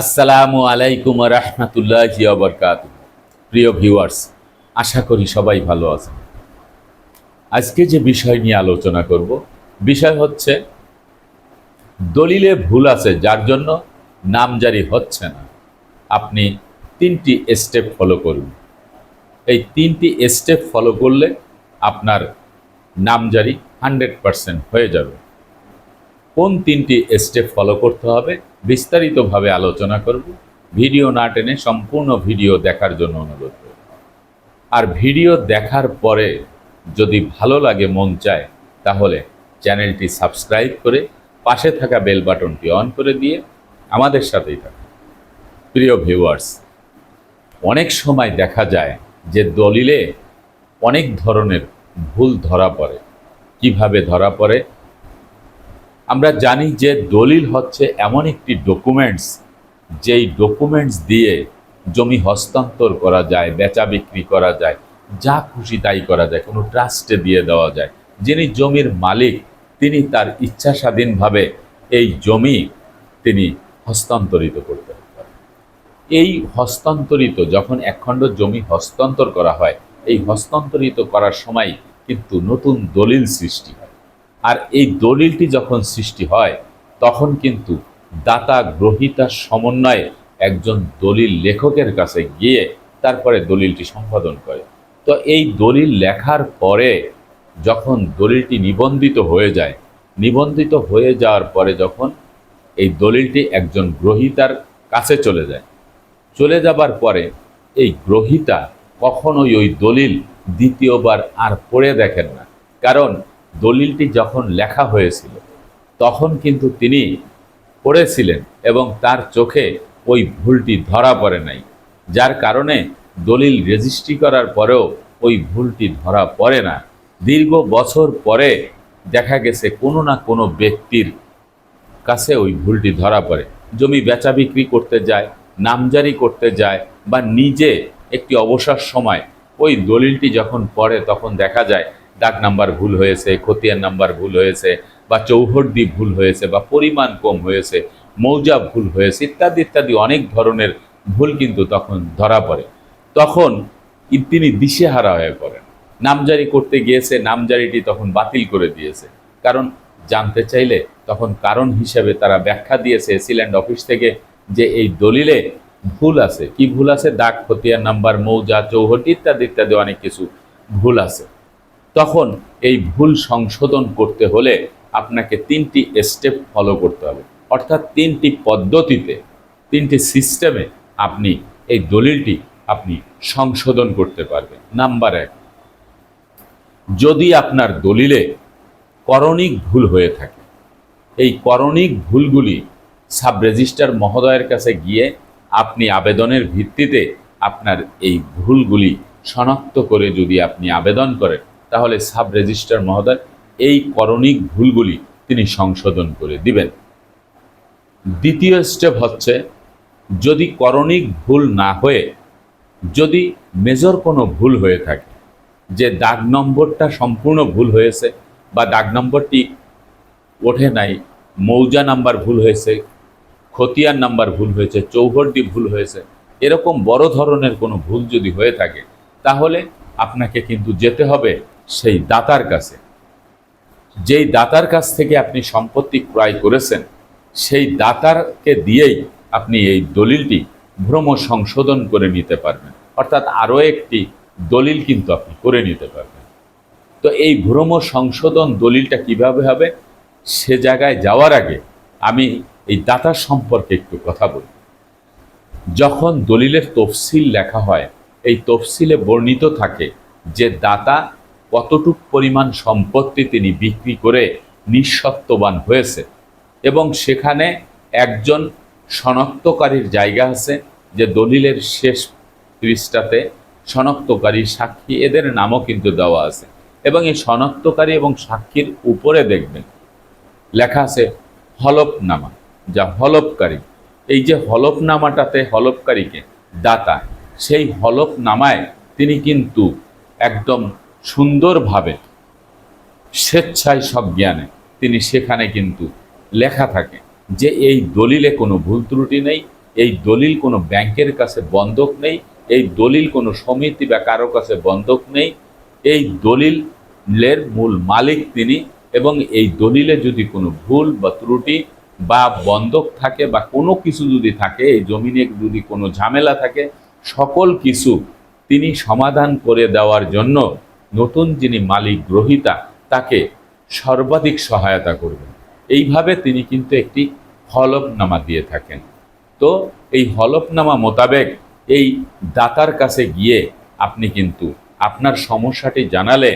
আসসালামু আলাইকুম রহমতুল্লাহ বরকাত প্রিয় ভিউয়ার্স, আশা করি সবাই ভালো আছেন। আজকে যে বিষয় নিয়ে আলোচনা করব, বিষয় হচ্ছে দলিলে ভুল আছে, যার জন্য নামজারি হচ্ছে না। আপনি তিনটি স্টেপ ফলো করুন। এই তিনটি স্টেপ ফলো করলে আপনার নামজারি হান্ড্রেড পারসেন্ট হয়ে যাবে। কোন তিনটি স্টেপ ফলো করতে হবে, বিস্তারিতভাবে আলোচনা করব। ভিডিও না টেনে সম্পূর্ণ ভিডিও দেখার জন্য অনুরোধ করব। আর ভিডিও দেখার পরে যদি ভালো লাগে, মন চায়, তাহলে চ্যানেলটি সাবস্ক্রাইব করে পাশে থাকা বেল বাটনটি অন করে দিয়ে আমাদের সাথেই থাকুন। প্রিয় ভিউয়ার্স অনেক সময় দেখা যায় যে দলিলে অনেক ধরনের ভুল ধরা পড়ে। কীভাবে ধরা পড়ে? আমরা জানি যে দলিল হচ্ছে এমন একটি ডকুমেন্টস যেই ডকুমেন্টস দিয়ে জমি হস্তান্তর করা যায়, বেচা বিক্রি করা যায়, যা খুশি তাই করা যায়, কোনো ট্রাস্টে দিয়ে দেওয়া যায়। যিনি জমির মালিক, তিনি তার ইচ্ছা স্বাধীনভাবে এই জমি তিনি হস্তান্তরিত করতে পারেন। এই হস্তান্তরিত, যখন একখণ্ড জমি হস্তান্তর করা হয়, এই হস্তান্তরিত করার সময় কিন্তু নতুন দলিল সৃষ্টি আর এই দলিলটি যখন সৃষ্টি হয়, তখন কিন্তু দাতা গ্রহিতার সমন্বয়ে একজন দলিল লেখকের কাছে গিয়ে তারপরে দলিলটি সম্পাদন করে। তো এই দলিল লেখার পরে যখন দলিলটি নিবন্ধিত হয়ে যায়, নিবন্ধিত হয়ে যাওয়ার পরে যখন এই দলিলটি একজন গ্রহিতার কাছে চলে যায়, চলে যাবার পরে এই গ্রহিতা কখনোই ওই দলিল দ্বিতীয়বার আর পড়ে দেখেন না। কারণ দলিলটি যখন লেখা হয়েছিল, তখন কিন্তু তিনি পড়েছিলেন এবং তার চোখে ওই ভুলটি ধরা পড়ে নাই, যার কারণে দলিল রেজিস্ট্রি করার পরেও ওই ভুলটি ধরা পড়ে না। দীর্ঘ বছর পরে দেখা গেছে কোনো না কোনো ব্যক্তির কাছে ওই ভুলটি ধরা পড়ে। জমি বেচা বিক্রি করতে যায়, নামজারি করতে যায় বা নিজে একটি অবসর সময় ওই দলিলটি যখন পড়ে, তখন দেখা যায় ডাক নাম্বার ভুল হয়েছে, খতিয়ান নাম্বার ভুল হয়েছে, বা চৌহদ্দি ভুল হয়েছে, বা পরিমাণ কম হয়েছে, মৌজা ভুল হয়েছে, ইত্যাদি ইত্যাদি অনেক ধরনের ভুল কিন্তু তখন ধরা পড়ে। তখন তিনি দিশেহারা হয়ে পড়েন। নামজারি করতে গিয়েছে, নামজারিটি তখন বাতিল করে দিয়েছে। কারণ জানতে চাইলে তখন কারণ হিসেবে তারা ব্যাখ্যা দিয়েছে সিল্যান্ড অফিস থেকে যে এই দলিলে ভুল আছে। কি ভুল আছে? দাগ খতিয়ান নাম্বার, মৌজা চৌহদ্দি ইত্যাদি ইত্যাদি অনেক কিছু ভুল আছে। তখন এই ভুল সংশোধন করতে হলে আপনাকে তিনটি স্টেপ ফলো করতে হবে। অর্থাৎ তিনটি পদ্ধতিতে, তিনটি সিস্টেমে আপনি এই দলিলটি আপনি সংশোধন করতে পারবেন। নাম্বার এক, যদি আপনার দলিলে করণিক ভুল হয়ে থাকে, এই করণিক ভুলগুলি সাব রেজিস্ট্রার মহোদয়ের কাছে গিয়ে আপনি আবেদনের ভিত্তিতে আপনার এই ভুলগুলি শনাক্ত করে যদি আপনি আবেদন করেন তাহলে সাব রেজিস্ট্রার মহোদয়, এই করণিক ভুলগুলি তিনি সংশোধন করে দিবেন। দ্বিতীয় স্টেপ হচ্ছে, যদি করণিক ভুল না হয়ে, যদি মেজর কোনো ভুল হয়ে থাকে, যে দাগ নম্বরটা সম্পূর্ণ ভুল হয়েছে বা দাগ নম্বরটি ওঠে নাই, মৌজা নাম্বার ভুল হয়েছে, খতিয়ান নাম্বার ভুল হয়েছে চৌহদ্দি ভুল হয়েছে, এরকম বড় ধরনের কোনো ভুল যদি হয়ে থাকে, তাহলে আপনাকে কিন্তু যেতে হবে সেই দাতার কাছে। যেই দাতার কাছ থেকে আপনি সম্পত্তি ক্রয় করেছেন, সেই দাতারকে দিয়েই আপনি এই দলিলটি ভ্রম সংশোধন করে নিতে পারবেন। অর্থাৎ আরও একটি দলিল কিন্তু আপনি করে নিতে পারবেন। তো এই ভ্রম সংশোধন দলিলটা কীভাবে হবে? সে জায়গায় যাওয়ার আগে আমি এই দাতার সম্পর্কে একটু কথা বলি। যখন দলিলের তফসিল লেখা হয়, এই তফসিলে বর্ণিত থাকে যে দাতা কতটুক পরিমাণ সম্পত্তি তিনি বিক্রি করে নিঃসত্ত্ববান হয়েছে। এবং সেখানে একজন শনাক্তকারীর জায়গা আছে যে দলিলের শেষ পৃষ্ঠাতে শনাক্তকারী সাক্ষী এদের নামও কিন্তু দেওয়া আছে। এবং এই শনাক্তকারী এবং সাক্ষীর উপরে দেখবেন, লেখা আছে হলফনামা, যা হলফকারী। এই যে হলফনামাটাতে হলফকারীকে দাতা, সেই হলফনামায় তিনি কিন্তু একদম সুন্দরভাবে, স্বেচ্ছায় সজ্ঞানে তিনি সেখানে কিন্তু লেখা থাকে যে এই দলিলে কোনো ভুল ত্রুটি নেই, এই দলিল কোনো ব্যাংকের কাছে বন্ধক নেই, এই দলিল কোনো সমিতি বা কারও কাছে বন্ধক নেই। এই দলিলের মূল মালিক তিনি এবং এই দলিলে যদি কোনো ভুল বা ত্রুটি বা বন্ধক থাকে বা কোনো কিছু যদি থাকে, এই জমিনে যদি কোনো ঝামেলা থাকে, সকল কিছু তিনি সমাধান করে দেওয়ার জন্য নতুন যিনি মালিক গ্রহিতা, তাকে সর্বাধিক সহায়তা করবেন। এইভাবে তিনি কিন্তু একটি হলফনামা দিয়ে থাকেন। তো এই হলফনামা মোতাবেক এই দাতার কাছে গিয়ে আপনি কিন্তু আপনার সমস্যাটি জানালে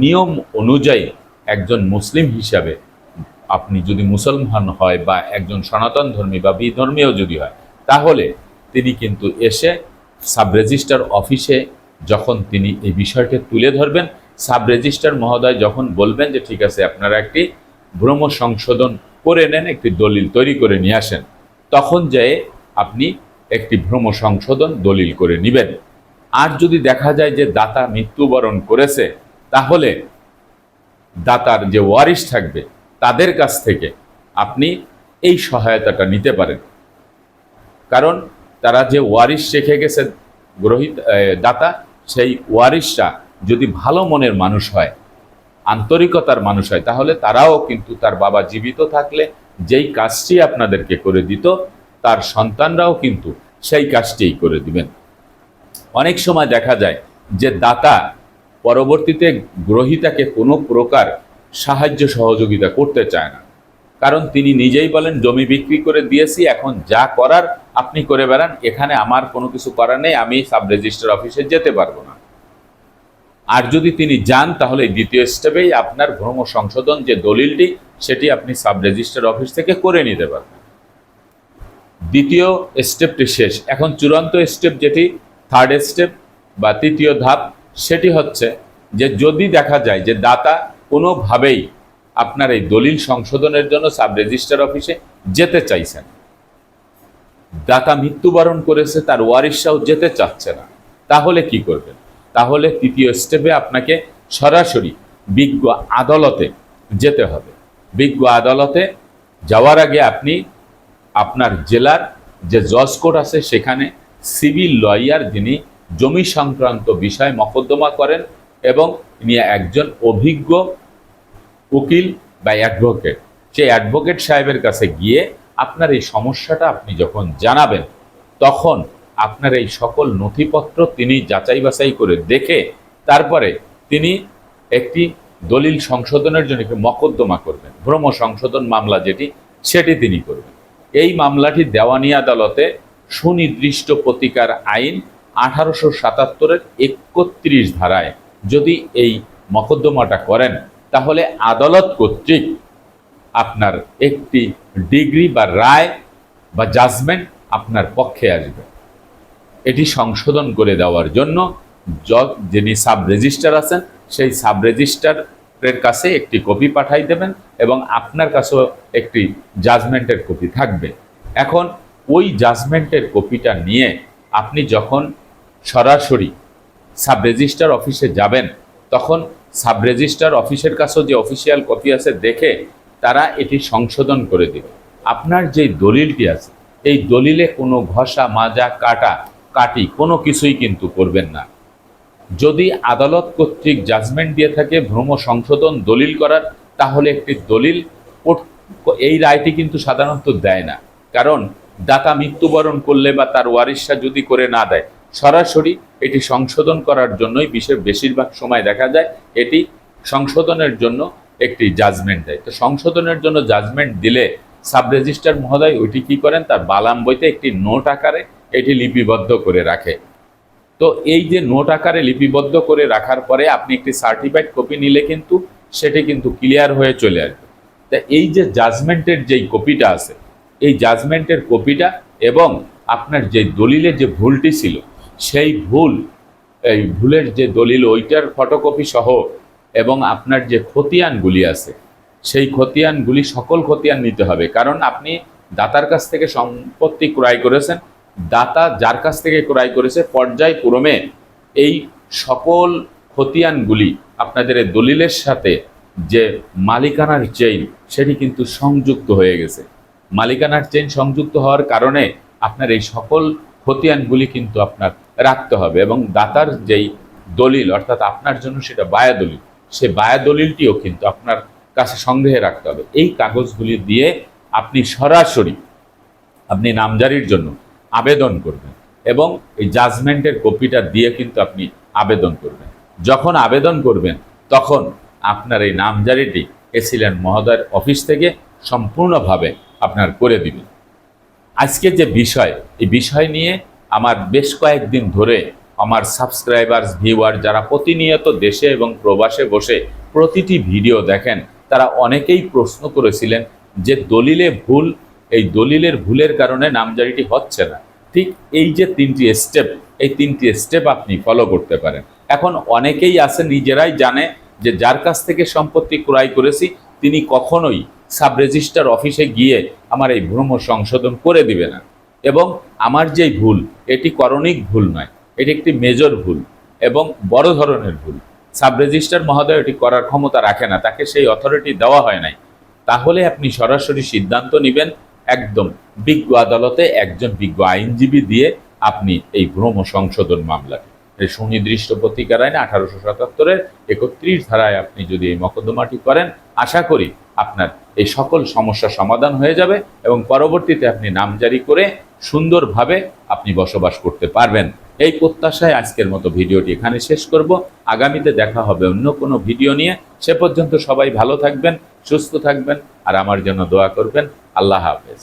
নিয়ম অনুযায়ী একজন মুসলিম হিসাবে আপনি যদি মুসলমান হয় বা একজন সনাতন ধর্মী বা বিধর্মীয় যদি হয়, তাহলে তিনি কিন্তু এসে সাব রেজিস্ট্রার অফিসে যখন তিনি এই বিষয়টি তুলে ধরবেন সাব রেজিস্টার মহোদয় যখন বলবেন যে, ঠিক আছে, আপনারা একটি ভ্রম সংশোধন করে নেন, একটি দলিল তৈরি করে নিয়ে আসেন, তখন যেয়ে আপনি একটি ভ্রম সংশোধন দলিল করে নেবেন। আর যদি দেখা যায় যে, দাতা মৃত্যুবরণ করেছে, তাহলে দাতার যে ওয়ারিশ থাকবে, তাদের কাছ থেকে আপনি এই সহায়তাটা নিতে পারেন। কারণ তারা যে ওয়ারিশ রেখে গেছে গ্রহিত দাতা সেই ওয়ারিশটা যদি ভালো মনের মানুষ হয়, আন্তরিকতার মানুষ হয়, তাহলে তারাও কিন্তু তার বাবা জীবিত থাকলে যেই কাজটি আপনাদেরকে করে দিত, তার সন্তানরাও কিন্তু সেই কাজটিই করে দিবেন। অনেক সময় দেখা যায় যে দাতা পরবর্তীতে গ্রহিতাকে কোনো প্রকার সাহায্য সহযোগিতা করতে চায় না। কারণ তিনি নিজেই বলেন, জমি বিক্রি করে দিয়েছি, এখন যা করার আপনি করে বেড়ান, এখানে আমার কোনো কিছু করার নেই, আমি সাব রেজিস্টার অফিসে যেতে পারব না। আর যদি তিনি যান, তাহলে দ্বিতীয় স্টেপেই আপনার ভ্রম সংশোধন যে দলিলটি, সেটি আপনি সাব রেজিস্টার অফিস থেকে করে নিতে পারবেন। দ্বিতীয় স্টেপটি শেষ। এখন চূড়ান্ত স্টেপ যেটি থার্ড স্টেপ বা তৃতীয় ধাপ, সেটি হচ্ছে যে যদি দেখা যায় যে দাতা কোনোভাবেই আপনার এই দলিল সংশোধনের জন্য সাব রেজিস্টার অফিসে যেতে চাইছেন। দাতা মৃত্যুবরণ করেছে, তার ওয়ারিশরাও যেতে চাচ্ছে না। তাহলে কি করবেন? তাহলে তৃতীয় স্টেপে আপনাকে সরাসরি বিজ্ঞ আদালতে যেতে হবে। বিজ্ঞ আদালতে যাওয়ার আগে আপনি আপনার জেলার যে জজ কোর্ট আছে, সেখানে সিভিল লয়ার যিনি জমি সংক্রান্ত বিষয় মকদ্দমা করেন এবং তিনি একজন অভিজ্ঞ উকিল বা অ্যাডভোকেট সেই অ্যাডভোকেট সাহেবের কাছে গিয়ে আপনার এই সমস্যাটা আপনি যখন জানাবেন, তখন আপনার এই সকল নথিপত্র তিনি যাচাই বাছাই করে দেখে তারপরে তিনি একটি দলিল সংশোধনের জন্য একটি মকদ্দমা করবেন, ভ্রম সংশোধন মামলা যেটি, সেটি তিনি করবেন। এই মামলাটি দেওয়ানি আদালতে সুনির্দিষ্ট প্রতিকার আইন আঠারোশো সাতাত্তরের একত্রিশ ধারায় যদি এই মকদ্দমাটা করেন তাহলে আদালত কর্তৃক আপনার একটি ডিগ্রি বা রায় বা জাজমেন্ট আপনার পক্ষে আসবে। এটি সংশোধন করে দেওয়ার জন্য যিনি সাব রেজিস্টার আছেন, সেই সাব রেজিস্টারের কাছে একটি কপি পাঠাই দেবেন এবং আপনার কাছেও একটি জাজমেন্টের কপি থাকবে। এখন ওই জাজমেন্টের কপিটা নিয়ে আপনি যখন সরাসরি সাব রেজিস্টার অফিসে যাবেন, তখন সাব রেজিস্টার অফিসের কাছেও যে অফিসিয়াল কপি আছে দেখে তারা এটি সংশোধন করে দেবে। আপনার যে দলিলটি আছে, এই দলিলে কোনো ঘষা, মাজা, কাটা, কাটি কোনো কিছুই কিন্তু করবেন না। যদি আদালত কর্তৃক জাজমেন্ট দিয়ে থাকে, ভ্রম সংশোধন দলিল করার, তাহলে একটি দলিল এই রায়টি কিন্তু সাধারণত দেয় না। কারণ, দাতা মৃত্যুবরণ করলে বা তার ওয়ারিশা যদি করে না দেয়, সরাসরি এটি সংশোধন করার জন্যই বিশ্বের বেশিরভাগ সময় দেখা যায় এটি সংশোধনের জন্য একটি জাজমেন্ট দেয়। তো সংশোধনের জন্য জাজমেন্ট দিলে সাব রেজিস্ট্রার মহোদয় ওইটি কি করেন? তার বালাম বইতে একটি নোট আকারে এটি লিপিবদ্ধ করে রাখে। তো এই যে নোট আকারে লিপিবদ্ধ করে রাখার পরে আপনি একটি সার্টিফাইড কপি নিলে কিন্তু সেটি কিন্তু ক্লিয়ার হয়ে চলে আসবে। তা এই যে জাজমেন্টের যেই কপিটা আছে, এই জাজমেন্টের কপিটা এবং আপনার যে দলিলে যে ভুলটি ছিল সেই ভুল, এই ভুলের যে দলিল, ওইটার ফটোকপি সহ এবং আপনার যে খতিয়ানগুলি আছে, সেই খতিয়ানগুলি সকল খতিয়ান নিতে হবে। কারণ আপনি দাতার কাছ থেকে সম্পত্তি ক্রয় করেছেন, দাতা যার কাছ থেকে ক্রয় করেছে পর্যায়ক্রমে এই সকল খতিয়ানগুলি আপনাদের দলিলের সাথে যে মালিকানার চেইন সেটি কিন্তু সংযুক্ত হয়ে গেছে। মালিকানার চেইন সংযুক্ত হওয়ার কারণে আপনার এই সকল খতিয়ানগুলি কিন্তু আপনার রাখতে হবে এবং দাতার যেই দলিল, অর্থাৎ আপনার জন্য সেটা বায়া দলিল, সে বায়া দলিলটিও কিন্তু আপনার কাছে সংগ্রহে রাখতে হবে। এই কাগজগুলি দিয়ে আপনি সরাসরি আপনি নামজারির জন্য আবেদন করবেন এবং এই জাজমেন্টের কপিটা দিয়ে কিন্তু আপনি আবেদন করবেন। যখন আবেদন করবেন, তখন আপনার এই নামজারিটি এসিল্যান্ড মহোদয়ের অফিস থেকে সম্পূর্ণভাবে আপনার করে দিবেন। আজকে যে বিষয়, এই বিষয় নিয়ে আমার বেশ কয়েকদিন ধরে আমার সাবস্ক্রাইবার্স ভিউয়ার যারা প্রতিনিয়ত দেশে এবং প্রবাসে বসে প্রতিটি ভিডিও দেখেন, তারা অনেকেই প্রশ্ন করেছিলেন যে দলিলে ভুল, এই দলিলের ভুলের কারণে নামজারিটি হচ্ছে না। ঠিক এই যে তিনটি স্টেপ এই তিনটি স্টেপ আপনি ফলো করতে পারেন। এখন অনেকেই আছে, নিজেরাই জানে যে যার কাছ থেকে সম্পত্তি ক্রয় করেছি, তিনি কখনোই সাব রেজিস্ট্রার অফিসে গিয়ে আমার এই ভ্রম সংশোধন করে দিবে না। এবং আমার যেই ভুল, এটি করণিক ভুল নয়, এটি একটি মেজর ভুল এবং বড় ধরনের ভুল। সাব রেজিস্ট্রার মহোদয় এটি করার ক্ষমতা রাখে না, তাকে সেই অথরিটি দেওয়া হয় নাই। তাহলে আপনি সরাসরি সিদ্ধান্ত নেবেন, একদম বিজ্ঞ আদালতে একজন বিজ্ঞ আইনজীবী দিয়ে আপনি এই ভ্রম সংশোধন মামলাটি এই সুনির্দিষ্ট পত্রিকার আইনে আঠারোশো সাতাত্তরের একত্রিশ ধারায় আপনি যদি এই মকদ্দমাটি করেন, আশা করি আপনার এই সকল সমস্যা সমাধান হয়ে যাবে এবং পরবর্তীতে আপনি নাম জারি করে সুন্দরভাবে আপনি বসবাস করতে পারবেন। এই প্রত্যাশায় আজকের মতো ভিডিওটি এখানে শেষ করব। আগামীতে দেখা হবে অন্য কোনো ভিডিও নিয়ে। সে পর্যন্ত সবাই ভালো থাকবেন, সুস্থ থাকবেন, আর আমার জন্য দোয়া করবেন। আল্লাহ হাফেজ।